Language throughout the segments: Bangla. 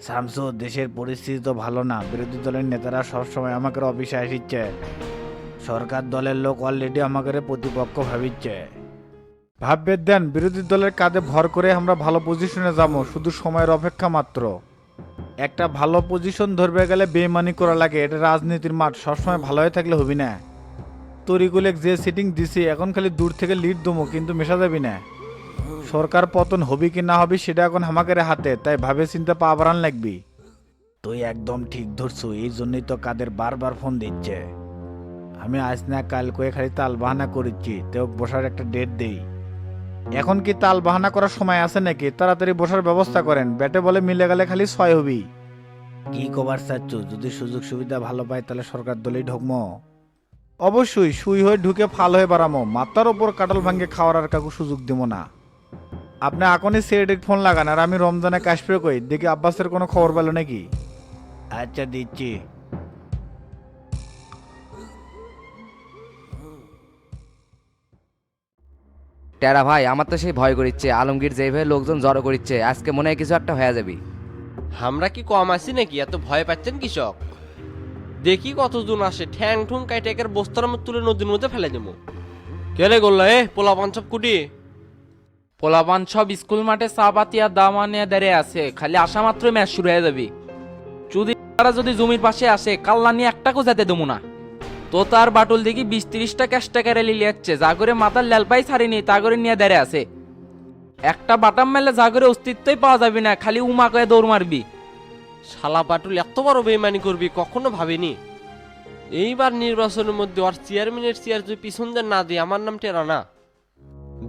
শামসু দেশের পরিস্থিতি তো ভালো না। বিরোধী দলের নেতারা সবসময় আমাকে অফিসে আসিচ্ছে। সরকার দলের লোক অলরেডি আমাকে প্রতিপক্ষ ভাবিচ্ছে। ভাববে দেন, বিরোধী দলের কাঁধে ভর করে আমরা ভালো পজিশনে যাব। শুধু সময়ের অপেক্ষা মাত্র। একটা ভালো পজিশন ধরবে গেলে বেমানি করা লাগে। এটা রাজনীতির মাঠ। সবসময় ভালো হয়ে থাকলে হবি না। তরিগুলেক যে সিটিং দিছি, এখন খালি দূর থেকে লিড দমো, কিন্তু মেশা যাবি না। সরকার পতন হবি কি না হবি সেটা এখন হামাকের হাতে তাই ভাবে চিন্তা পা বাড়ান লাগবি। তুই একদম ঠিক ধরছু এই জন্যই তো কাদের বারবার ফোন দিচ্ছে। আমি আজ না কাল করে খালি তাল বাহানা করেছি তেও বসার একটা ডেট দেই। এখন কি তাল বাহানা করার সময় আছে নাকি? তাড়াতাড়ি বসার ব্যবস্থা করেন ব্যাটে বলে মিলে গেলে খালি ছয় হবি। কি কবার চাচ্ছ? যদি সুযোগ সুবিধা ভালো পাই তাহলে সরকার দলেই ঢুকমো। অবশ্যই সুই হয়ে ঢুকে ফাল হয়ে বাড়ামো মাথার ওপর কাটল ভাঙ্গে খাওয়ার আর কাকু সুযোগ দিব না। আপনি এখনই সিএডির ফোন লাগান আর আমি রমজানে কাশপে কই? দেখি আব্বাসের কোনো খবর পেল নাকি? আচ্ছা দিচ্ছি। টেরা ভাই আমার তো সেই ভয় করিচ্ছে। আলমগীর যেভাবে লোকজন জড়ো করিচ্ছে আজকে মনে হয় কিছু একটা হয়ে যাবি। আমরা কি কম আছি নাকি? এত ভয় পাচ্ছেন কৃষক? দেখি কতজন আসে। ঠ্যাং ঠুং কাইটে একের বস্তার মধ্যে তুলে নদীর মধ্যে ফেলে দেবো। কেলে গোল্লা এ পোলা পাঞ্চব কুটি? পোলাপান সব স্কুল মাঠে চা পাতি আর দামা নিয়ে দাঁড়িয়ে আছে, খালি আসা মাত্রই ম্যাচ শুরু হয়ে যাবি। যদি তারা যদি জমির পাশে আসে কাল্লা নিয়ে একটাকেও যেতে দেবো না। তো তার বাটুল দেখি বিশ তিরিশটা ক্যাশ টাকা রেলি লিয়াচ্ছে, যা করে মাথার ল্যালপাই ছাড়িনি, তা করে নিয়ে দাঁড়িয়ে আছে। একটা বাটাম মেলে যা করে অস্তিত্বই পাওয়া যাবে না, খালি উমা কয়ে দৌড় মারবি। শালা পাটুল এত বড় বেইমানি করবি, কখনো ভাবিনি? এইবার নির্বাচনের মধ্যে ওর চেয়ারম্যানের চেয়ার যদি পিছন দিয়ে না দিই আমার নাম টেরা না।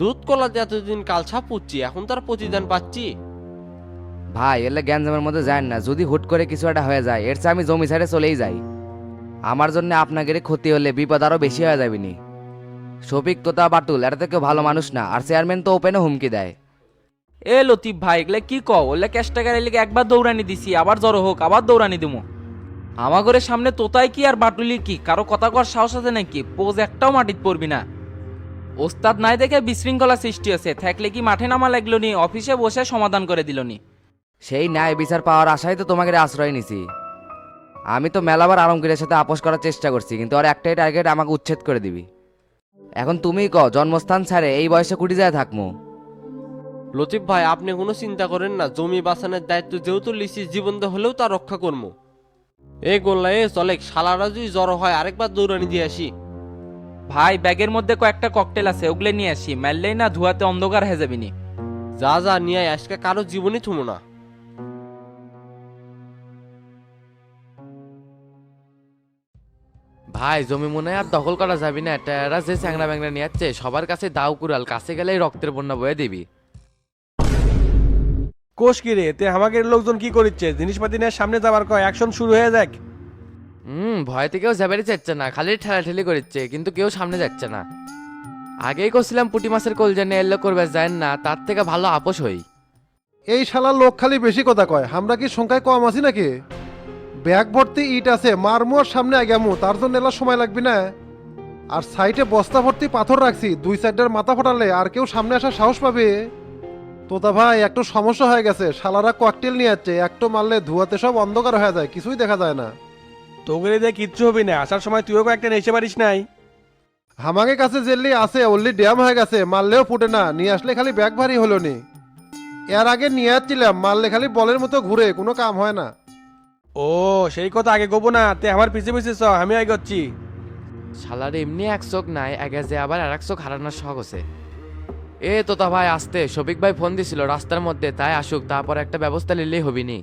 দুধ কলাতে এতদিন কালছা পুচ্ছি এখন তার প্রতিদান পাচ্ছি। ভাই এলে গ্যাঞ্জামের মধ্যে যায় না যদি হুট করে কিছু একটা হয়ে যায় এর চেয়ে আমি জমি ছাড়ে চলেই যাই। আমার জন্য আপনাদের ক্ষতি হলে বিপদ আরও বেশি হয়ে যাবে নি। শফিক তোতা বাটুল এটা তো কেউ ভালো মানুষ না আর চেয়ারম্যান তো ওপেনে হুমকি দেয়। এ লতিফ ভাই এগুলো কি কও? ওলে ক্যাশ টাকা রেলি একবার দৌড়ানি দিছি আবার জড়ো হোক আবার দৌড়ানি দিমু। আমার ঘরের সামনে তোতাই কি আর বাটুলি কি? কারও কথা কর সাহস আছে নাকি? পোজ একটাও মাটিত পড়বি না। ওস্তাদ নাই দেখে বিশৃঙ্খলা সৃষ্টি আছে থাকলে কি মাঠে নামা লাগল নি? অফিসে বসে সমাধান করে দিল নি। সেই ন্যায় বিচার পাওয়ার আশায় তো তোমাকে আশ্রয় নিছি। আমি তো মেলাবার আলমগীরের সাথে আপোষ করার চেষ্টা করছি কিন্তু আর একটাই টার্গেট আমাকে উচ্ছেদ করে দিবি। এখন তুমিই ক জন্মস্থান ছাড়ে এই বয়সে কুটি যায় থাকমু? লতিফ ভাই আপনি কোনো চিন্তা করেন না। জমি বাঁচানোর দায়িত্ব যেহেতু লিসি জীবন্ত হলেও তা রক্ষা করব এ গোল্লা এ চলে শালারা যদি জ্বর হয় আরেকবার দৌড়ানি দিয়ে আসি। ভাই ব্যাগের মধ্যে কয়েকটা ককটেল আছে ওগুলো নিয়ে আসি। মারলেই না ধোয়াতে অন্ধকার হয়ে যাবি নি। যা যা নিয়ে আয়, আজকে কারও জীবনই থুমো না। ভাই জমি মনে হয় আর দখল করা যাবে না। টেরা যে চ্যাংরা ব্যাংরা নিয়ে যাচ্ছে সবার কাছে দাও কুড়াল কাছে গেলেই রক্তের বন্যা বয়ে দিবি। কোষ কি রে? তে আমাকে লোকজন কি করিচ্ছে? জিনিসপাতি নিয়ে সামনে যাবার কয় অ্যাকশন শুরু হয়ে যাক। হুম ভয় কেউ যাবারই চাচ্ছে না, খালি ঠেলাঠেলি করছে কিন্তু কেউ সামনে যাচ্ছে না। আগেই করছিলাম পুটি মাছের কলজা নিয়ে এলো করবে যায় না, তার থেকে ভালো আপোষ হই। এই শালা লোক খালি বেশি কথা কয়, আমরা কি সংখ্যায় কম আছি নাকি? ব্যাগ ভর্তি ইট আছে মারমু আর সামনে আগামু তার জন্য এলা সময় লাগবে না। আর সাইডে বস্তা ভর্তি পাথর রাখছি, দুই সাইডের মাথা ফোটালে আর কেউ সামনে আসার সাহস পাবে? তোতা ভাই, একটু সমস্যা হয়ে গেছে, শালারা ককটেল নিয়ে যাচ্ছে, একটু মারলে ধুয়াতে সব অন্ধকার হয়ে যায়, কিছুই দেখা যায় না। তোকে দিয়ে কিচ্ছু হবি না। আসার সময় তুইও কয়েকটা নেসে পারিস নাই। হামাকে কাছে জেললি আছে অলরেডি ড্যাম হয়ে গেছে মারলেও ফুটে না। নিয়ে আসলে খালি ব্যাগ ভারী হলো নি। এর আগে নিয়ে যাচ্ছিলাম মারলে খালি বলের মতো ঘুরে কোনো কাম হয় না। ও সেই কথা আগে গোবো না তে আমার পিছে পিছে চ আমি আগে করছি। শালার এমনি এক চোখ নাই আগে যে আবার আর এক চোখ হারানোর শখ আছে। এ তোতা ভাই আসতে শফিক ভাই ফোন দিছিল রাস্তার মধ্যে তাই আসুক তারপর একটা ব্যবস্থা নিলেই হবিনি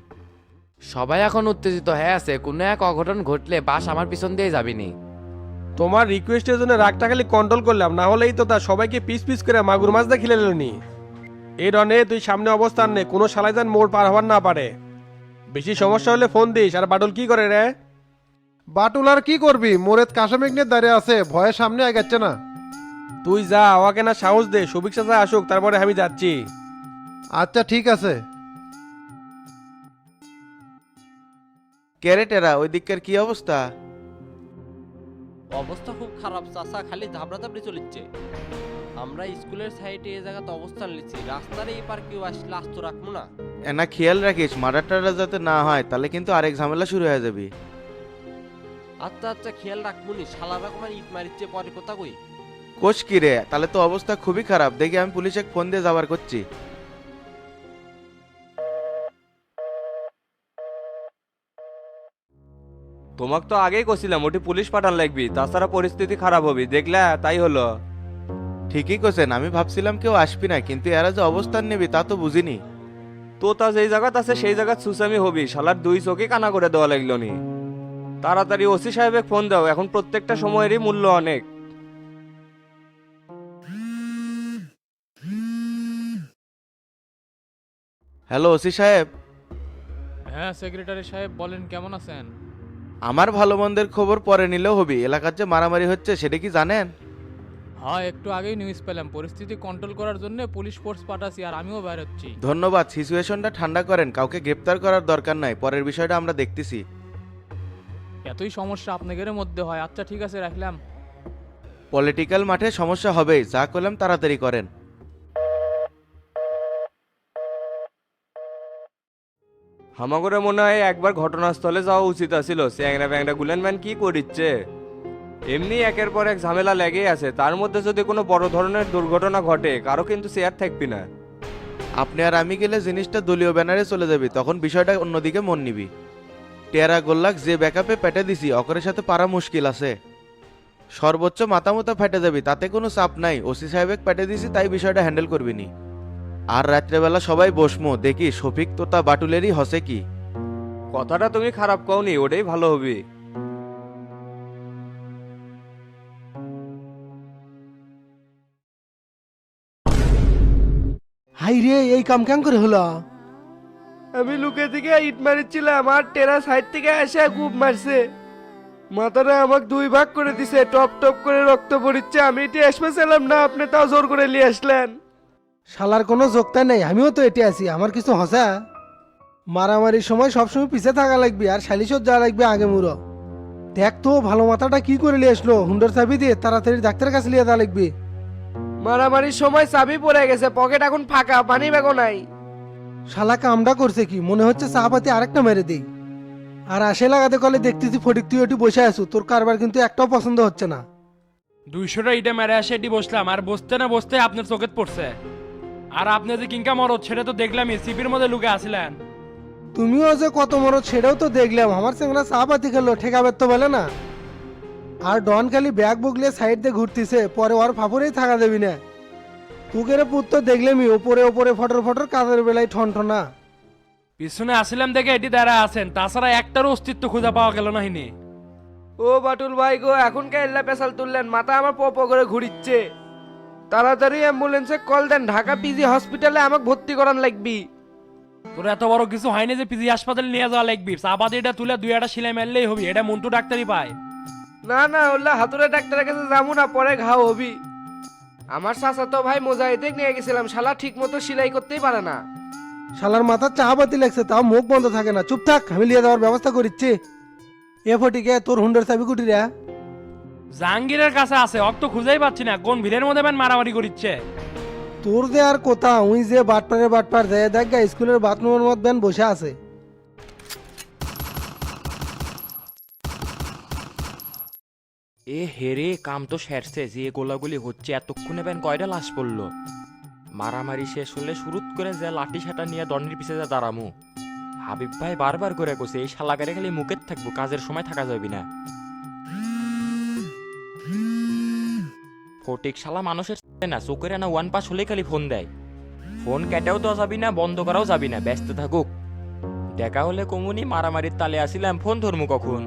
সবাই এখন উত্তেজিত হয়ে আছে কোনো এক অঘটন ঘটলে বাস আমার পিছন দিয়ে যাবিনি। তোমার রিকোয়েস্টের জন্য রাগটা খালি কন্ট্রোল করলাম না হলেই তো তা সবাইকে পিস পিস করে মাগুর মাছ দিয়ে খেলে নি এই রনে তুই সামনে অবস্থান নে কোনো শালাই যেন মোড় পার হওয়ার না পারে। বেশি সমস্যা হলে ফোন দিস আর বাটুল কি করে রে? বাটুল আর কি করবি? মোরেত কাশামেঘ নিয়ে দাঁড়িয়ে আছে ভয়ে সামনে আগাচ্ছে না। তুই যা আমাকে না সাহস দে সুবিক চাচা আসুক তারপরে আমি যাচ্ছি। আচ্ছা ঠিক আছে। ক্যারেটেরা ওই দিককার কি অবস্থা? অবস্থা খুব খারাপ চাচা খালি ধাবড়া ধাবড়ি চলিচ্ছে। আমরা স্কুলের সাইডে এই জায়গাতে অবস্থান নিচ্ছি রাস্তার এই পার কেউ আসলে আস্ত রাখব না। এনা খেয়াল রাখিস মার্ডারটা যাতে না হয় তাহলে কিন্তু আরেক ঝামেলা শুরু হয়ে যাবে। আচ্ছা আচ্ছা খেয়াল রাখব নি শালা রকমের ইট মারিচ্ছে পরে কথা কই। কোষ কি রে? তাহলে তো অবস্থা খুবই খারাপ দেখি আমি পুলিশে ফোন দিয়ে যাবার করছি। তোমাকে তো আগেই কছিলাম ওটি পুলিশ পাঠান লাগবি তাছাড়া পরিস্থিতি খারাপ হবে দেখলা তাই হলো। ঠিকই কোছেন আমি ভাবছিলাম কেউ আসবি না কিন্তু এরা যে অবস্থান নেবে তা তো বুঝিনি। তো তা যেই জায়গাত আছে সেই জায়গাত সুসামি হবি শালার দুই চোখে কানা করে দেওয়া লাগল নি। তাড়াতাড়ি ওসি সাহেবে ফোন দাও এখন প্রত্যেকটা সময়েরই মূল্য অনেক। হ্যালো ওসি সাহেব। হ্যাঁ সেক্রেটারি সাহেব বলেন কেমন আছেন? আমার ভালো মন্দের খবর পরে নিলেও হবে। এলাকার যে মারামারি হচ্ছে সেটা কি জানেন? হ্যাঁ একটু আগেই নিউজ পেলাম। পরিস্থিতি কন্ট্রোল করার জন্য পুলিশ ফোর্স পাঠাচ্ছি আর আমিও বের হচ্ছি। ধন্যবাদ সিচুয়েশনটা ঠান্ডা করেন। কাউকে গ্রেপ্তার করার দরকার নাই। পরের বিষয়টা আমরা দেখতেছি। এতই সমস্যা আপনাদের মধ্যে হয়। আচ্ছা ঠিক আছে রাখলাম। পলিটিক্যাল মাঠে সমস্যা হবেই। যা করলাম তাড়াতাড়ি করেন। হামাগরে মনে হয় একবার ঘটনাস্থলে যাওয়া উচিত আছিল। স্যাংরা ব্যাংরা গুলেন ম্যান কি করিচ্ছে? এমনি একের পর এক ঝামেলা লেগেই আছে। তার মধ্যে যদি কোনো বড় ধরনের দুর্ঘটনা ঘটে, কারও কিন্তু চেয়ার থাকবি না। আপনি আর আমি গেলে জিনিসটা দলীয় ব্যানারে চলে যাবে, তখন বিষয়টা অন্যদিকে মন নিবি। টেরা গোল্লাক যে ব্যাকআপে পেটে দিছি, অকরের সাথে পারা মুশকিল আছে। সর্বোচ্চ মাতামতা ফেটে যাবি, তাতে কোনো চাপ নাই। ওসি সাহেবেক পেটে দিছি, তাই বিষয়টা হ্যান্ডেল করবি নি। আর রাত্রেবেলা সবাই বসমো দেখি শফিক তো তা বাটুলেরই হসে কি? কথাটা তুমি খারাপ কওনি ওটাই ভালো হবে। হাই রে এই কাম কেন করে হলো? আমি লুকে থেকে ইট মারিছিলাম আর টেরা সাইড থেকে এসে গুপ মারছে। মাথাটা আমাকে দুই ভাগ করে দিছে টপ টপ করে রক্ত পড়িচ্ছে আমি এটি আসবে না আপনি তাও জোর করে নিয়ে আসলেন। শালার কোনো যোগতা নেই আমিও তো এটি আছি আমার কিছু হসা? মারামারির সময় সবসময় পিছে থাকা লাগবে আর সালিশত যাওয়া লাগবে আগে মুড়ো। দেখ তো ভালো মাথাটা কি করে নিয়ে আসলো? হুন্ডর চাবি দিয়ে তাড়াতাড়ি ডাক্তারের কাছে নিয়ে যাওয়া লাগবে। মারামারির সময় চাবি পড়ে গেছে পকেট এখন ফাঁকা পানি ব্যাগও নাই। শালা কামটা করছে কি? মনে হচ্ছে চা পাতি আরেকটা মেরে দেই। আর আসে লাগাতে কলে দেখতেছি ফটিক তুই ওটি বসে আছো তোর কারবার কিন্তু একটাও পছন্দ হচ্ছে না। দুইশোটা ইটে মেরে আসে এটি বসলাম আর বসতে না বসতে আপনার চোখে পড়ছে। আর আপনি যে কিংকা মরদ সেটা তো দেখলামই সিপির মধ্যে লুকে আসলেন। তুমিও যে কত মরদ সেটাও তো দেখলাম। আমার সঙ্গে চা পাতি খেলো ঠেকাবে তো বলে না। আর ডন খালি ব্যাগ বগলিয়ে সাইড দিয়ে ঘুরতিছে পরে ওর ফাফরেই থাকা দেবি না। তুকের পুত্র দেখলেমি ওপরে ওপরে ফটর ফটর কাজের বেলায় ঠন ঠনা পিছনে আসলাম দেখে এটি দাঁড়া আছেন তাছাড়া একটারও অস্তিত্ব খুঁজে পাওয়া গেল না হিনি ও বাটুল ভাই গো এখন কে এল্লা পেশাল তুললেন? মাথা আমার পপ করে ঘুরিচ্ছে। তাড়াতাড়ি অ্যাম্বুলেন্সে কল দেন ঢাকা পিজি হসপিটালে আমাকে ভর্তি করান লাগবি। তোর এত বড় কিছু হয়নি যে পিজি হাসপাতালে নিয়ে যাওয়া লাগবি। চাপাতি এটা তুলে দুই একটা সিলাই মারলেই হবি এটা মন্টু ডাক্তারই পায়। না না ওল্লা হাতুরে ডাক্তারের কাছে যাব না পরে ঘাও হবি। আমার চাচা তো ভাই মোজাহিদে নিয়ে গেছিলাম শালা ঠিক মতো সেলাই করতেই পারে না। শালার মাথা চা পাতি লাগছে তাও মুখ বন্ধ থাকে না। চুপ থাক আমি লিয়ে যাওয়ার ব্যবস্থা করিচ্ছি। এ ফটিকে তোর হুন্ডের চাবি কুটি রে। জাহাঙ্গীরের কাছে আছে অক্ত খুঁজেই পাচ্ছি না কোন ভিড়ের মধ্যে ম্যান মারামারি করিচ্ছে? তোর যে আর কোথা উই যে বাটপারে বাটপার যায় দেখ গা স্কুলের বাথরুমের মধ্যে বেন বসে আছে। এ হেরে কাম তো সেরছে যে গোলাগুলি হচ্ছে এতক্ষণে ব্যান কয়টা লাশ পড়ল? মারামারি শেষ হলে শুরুত করে যে লাঠি সাটা নিয়ে দণ্ডের পিছে যা দাঁড়ামু। হাবিব ভাই বারবার করে কছে এই শালাকারে খালি মুখের থাকব কাজের সময় থাকা যাবি না। ফটিক শালা মানুষের না, চোখের না ওয়ান পাস হলেই খালি ফোন দেয়। ফোন কেটেও তো যাবি না, বন্ধ করাও যাবি না, ব্যস্ত থাকুক। দেখা হলে কমুনি, মারামারির তালে আসিলাম, ফোন ধরমু কখন?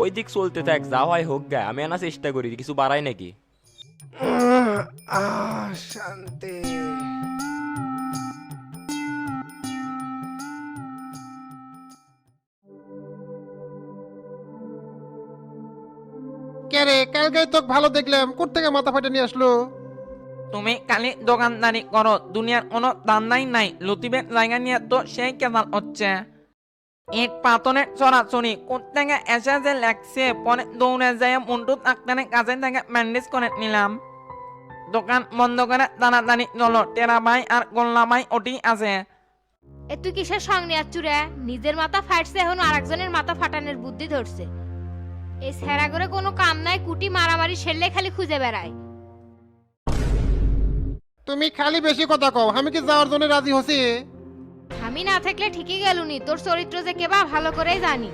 ওই দিক চলতে থাক, যা হয় হোক গা, আমি আনা চেষ্টা করি, কিছু বাড়াই নাকি? শান্তি। রে কালকে তো ভালো দেখলাম। কোথেকে মাথা ফাটে নিয়ে আসলো? তুমি খালি দোকানদারি করো দুনিয়ার কোনো দান্দাই নাই লতিবের জায়গা নিয়ে তো সেই কেদাল হচ্ছে। ইট পাতনের চড়াচড়ি কোথেকে এসে যে লাগছে পরে দৌড়ে যায় মন্টুত আক্তানের কাছে থেকে ম্যান্ডেজ করে নিলাম। দোকান বন্ধ করে তাড়াতাড়ি চলো টেরা ভাই আর গোল্লা ভাই ওটি আছে। এ তুই কিসের সঙ্গে নিয়ে চুরে নিজের মাথা ফাটছে এখন আরেকজনের মাথা ফাটানোর বুদ্ধি ধরছে। এই সেরা করে কোনো কাম নাই কুটি মারামারি সেরলে খালি খুঁজে বেড়ায়। তুমি খালি বেশি কথা কও আমি কি যাওয়ার জন্য রাজি হছি? আমি না থাকলে ঠিকই গেলুনি তোর চরিত্র যে কেবা ভালো করেই জানি।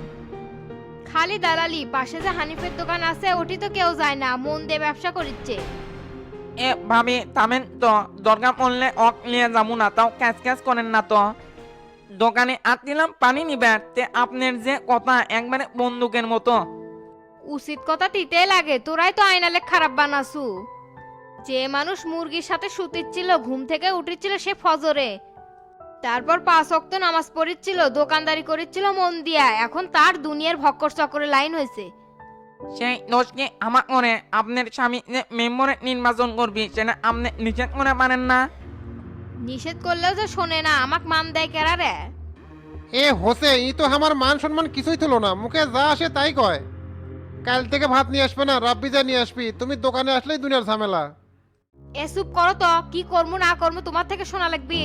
খালি দালালি পাশে যে হানিফের দোকান আছে ওটি তো কেউ যায় না মন দিয়ে ব্যবসা করিচ্ছে। এ ভাবি থামেন তো দরকার পড়লে অক নিয়ে যাব না তাও ক্যাচ ক্যাচ করেন না তো। দোকানে আট দিলাম পানি নিবে তে আপনার যে কথা একবারে বন্দুকের মতো। উচিত কথা দিতেই লাগে তোরাই তো আইনালে খারাপ বানাসু। যে মানুষ মুরগির সাথে শুতিচ্ছিল ঘুম থেকে উঠেছিল সে ফজরে। তারপর পাঁচ অক্ত নামাজ পড়িচ্ছিল দোকানদারি করিচ্ছিল মন দিয়া এখন তার দুনিয়ার ভক্কর চক্করে লাইন হয়েছে সেই দোষকে আমার মনে আপনার স্বামী মেম্বরে নির্বাচন করবি সেটা আপনি নিষেধ করে পারেন না? নিষেধ করলেও যে শোনে না আমাক মান দেয় কেরা রে? এ হোসে ই তো আমার মান সম্মান কিছুই তুলো না মুখে যা আসে তাই কয়। কাল থেকে ভাত নিয়ে আসবে না রাব্বি যা নিয়ে আসবি। তুমি দোকানে আসলেই দুনিয়ার ঝামেলা। এসুপ করো তো কি করব না করব তোমার থেকে শোনা লাগবে।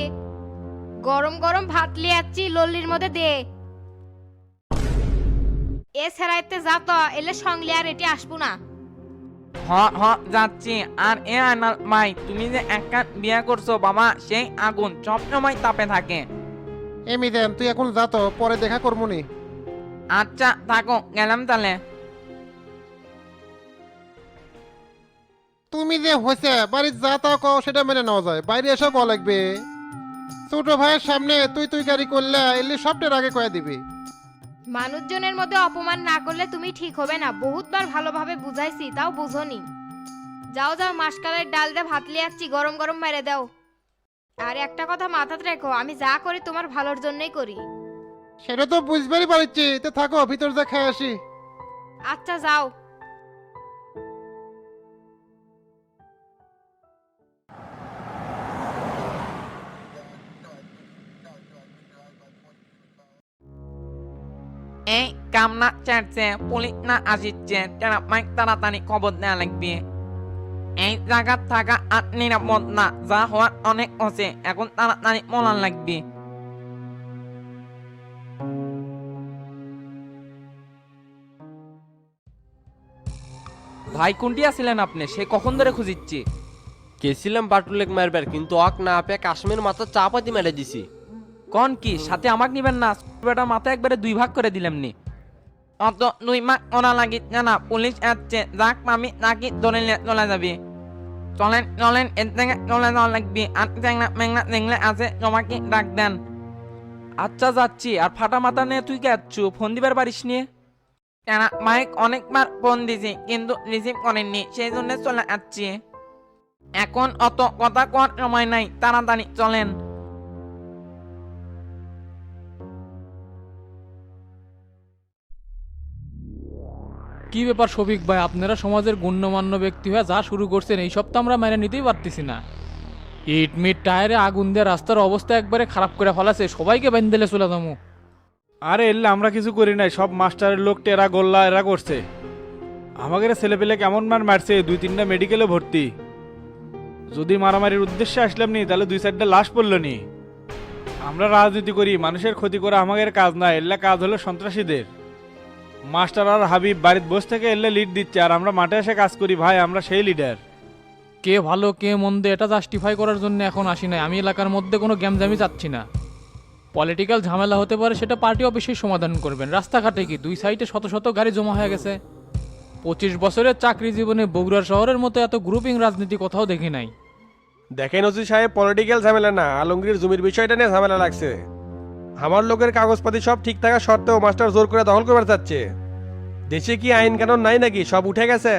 গরম গরম ভাত লিয়ে যাচ্ছি লল্লির মধ্যে দে। এ সেরাইতে যা তো এলে সঙ্গলে আর এটি আসব না। হ হ যাচ্ছি। আর এ আনাল মাই তুমি যে একা বিয়া করছ বাবা সেই আগুন সবসময় তাপে থাকে। এমি দেন তুই এখন যা তো পরে দেখা করব নি। আচ্ছা থাকো গেলাম তাহলে। তুমি যে হয়েছে বাড়ির যা তা কও সেটা মেনে নেওয়া যায়। বাইরে এসে কল লাগবে ছোট ভাইয়ের সামনে তুই তুই গাড়ি করলে এলে সবটার আগে কয়ে দিবি। মানুষজনের মধ্যে অপমান না করলে তুমি ঠিক হবে না। বহুতবার ভালোভাবে বুঝাইছি তাও বুঝোনি। যাও যাও মাসকালের ডাল দিয়ে ভাত লিয়ে যাচ্ছি গরম গরম মেরে দাও। আর একটা কথা মাথাতে রেখো আমি যা করি তোমার ভালোর জন্যই করি। সেটা তো বুঝবারই পারছি তো থাকো ভিতর যা খেয়ে আসি। আচ্ছা যাও। এই কামনা চাটছে পুলিশ না আসিচ্ছে তারা মাইক তাড়াতাড়ি খবর দেওয়া লাগবে এই জায়গা থাকা আর নিরাপদ না যা হওয়ার অনেক আছে এখন তাড়াতাড়ি মলান লাগবে ভাই কোনটি আছিলেন আপনি? সে কখন ধরে খুঁজিচ্ছি? গেছিলাম বাটুলেক মারবার কিন্তু অক না পেয়ে কাশ্মীর মাথা চাপাতি মেরে দিছি। কোন কি, সাথে আমাকে নিবেন না? বেটা মাথা একবারে দুই ভাগ করে দিলাম নি। অত দুই মাক ওরা লাগি, জানা, পুলিশ আসছে, যাক পাবি নাকি ধরে চলে যাবি। চলেন চলেন এর থেকে চলে যাওয়া লাগবি। আর চ্যাংনা ম্যাংনা দেখলে আছে তোমাকে ডাক দেন। আচ্ছা যাচ্ছি, আর ফাটা মাথা নিয়ে তুই যাচ্ছু ফোন দিবার পারিস নিয়ে কেন, মাইক অনেকবার ফোন দিছি, কিন্তু রিসিভ করেননি, সেই জন্য চলে যাচ্ছি এখন অত কথা কর সময় নাই, তাড়াতাড়ি চলেন। কি ব্যাপার শফিক ভাই, আপনারা সমাজের গণ্যমান্য ব্যক্তি হয়ে যা শুরু করছেন, এই সব তো আমরা মেনে নিতেই পারতেছি না। ইট মিট টায়ারে আগুন দিয়ে রাস্তার অবস্থা একবারে খারাপ করে ফেলাছে, সবাইকে বেঁধেলে চলে যাব। আরে এলে আমরা কিছু করি নাই, সব মাস্টারের লোক টেরা গোল্লা এরা করছে। আমাদের ছেলেপেলে কেমন মার মারছে, দুই তিনটা মেডিকেলে ভর্তি। যদি মারামারির উদ্দেশ্যে আসলাম নি, তাহলে দুই চারটা লাশ পড়ল নি। আমরা রাজনীতি করি, মানুষের ক্ষতি করা আমাদের কাজ না, এল্লা কাজ হলো সন্ত্রাসীদের। মাস্টার আর হাবিব বাড়ির বসে থেকে এলে লিড দিচ্ছে আর আমরা মাঠে এসে কাজ করি ভাই আমরা সেই লিডার কে ভালো কে মন্দ এটা জাস্টিফাই করার জন্য এখন আসি নাই। আমি এলাকার মধ্যে কোনো গ্যামজামি চাচ্ছি না। পলিটিক্যাল ঝামেলা হতে পারে সেটা পার্টি অফিসেই সমাধান করবেন। রাস্তাঘাটে কি দুই সাইডে শত শত গাড়ি জমা হয়ে গেছে? পঁচিশ বছরের চাকরি জীবনে বগুড়া শহরের মতো এত গ্রুপিং রাজনীতি কোথাও দেখি নাই। দেখেন ওসি সাহেব পলিটিক্যাল ঝামেলা না আলমগীর জমির বিষয়টা নিয়ে ঝামেলা লাগছে। আমার লোকের কাগজপাতি সব ঠিক থাকা সত্ত্বেও মাস্টার জোর করে দখল করবার চাচ্ছে দেশে কি আইন কানুন নাই নাকি? সব উঠে গেছে।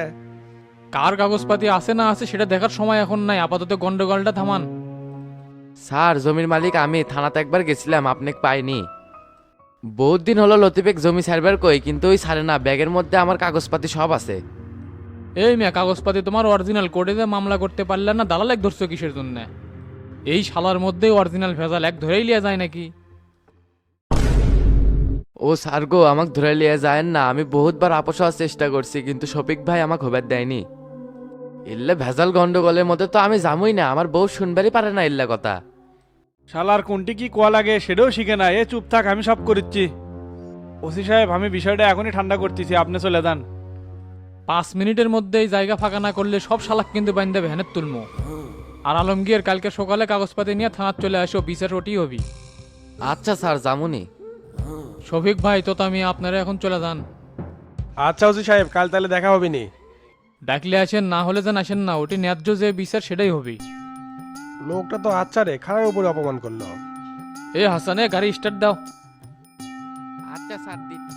কার কাগজপাতি আছে না আছে সেটা দেখার সময় এখন নাই আপাতত গন্ডগোলটা থামান। স্যার জমির মালিক আমি থানাতে একবার গেছিলাম আপনাকে পাইনি। বহুত দিন হলো লতিফেক জমি সার্ভার কই কিন্তু ওই সারে না ব্যাগের মধ্যে আমার কাগজপাতি সব আছে। এই মেয়ে কাগজপাতি তোমার অরিজিনাল কোর্টে যে মামলা করতে পারলে না দালাল এক ধরছো কিসের জন্য? এই শালার মধ্যেই অরিজিনাল ভেজাল এক ধরেই লিয়া যায় নাকি? ও স্যার গো আমাকে ধরে নিয়ে যায় না আমি বহুতবার আপোষ হওয়ার চেষ্টা করছি কিন্তু শফিক ভাই আমাকে হবার দেয়নি। ইল্লে ভেজাল গন্ডগোলের মধ্যে তো আমি জামুই না আমার বউ শুনবারই পারে না ইল্লা কথা। শালার কোনটি কি কোয়া লাগে সেটাও শিখে না এ চুপ থাক আমি সব করিচ্ছি। ওসি সাহেব আমি বিষয়টা এখনই ঠান্ডা করতেছি আপনি চলে যান। পাঁচ মিনিটের মধ্যে এই জায়গা ফাঁকা না করলে সব শালাক কিন্তু বাইন্দা ভ্যানের তুলমো। আর আলমগীর কালকে সকালে কাগজপাতি নিয়ে থানার চলে আসো বিচার ওটি হবি। আচ্ছা স্যার জামুনি শফিক ভাই তো তো আমি আপনারা এখন চলে যান। আচ্ছা ওসি সাহেব কাল তাহলে দেখা হবে নি ডাকলে আসেন না হলে যেন আসেন না ওটি ন্যায্য যে বিচার সেটাই হবে। লোকটা তো আচ্ছা রে খারাপ উপরে অপমান করল। এ হাসানে গাড়ি স্টার্ট দাও। আচ্ছা স্যার দিচ্ছি।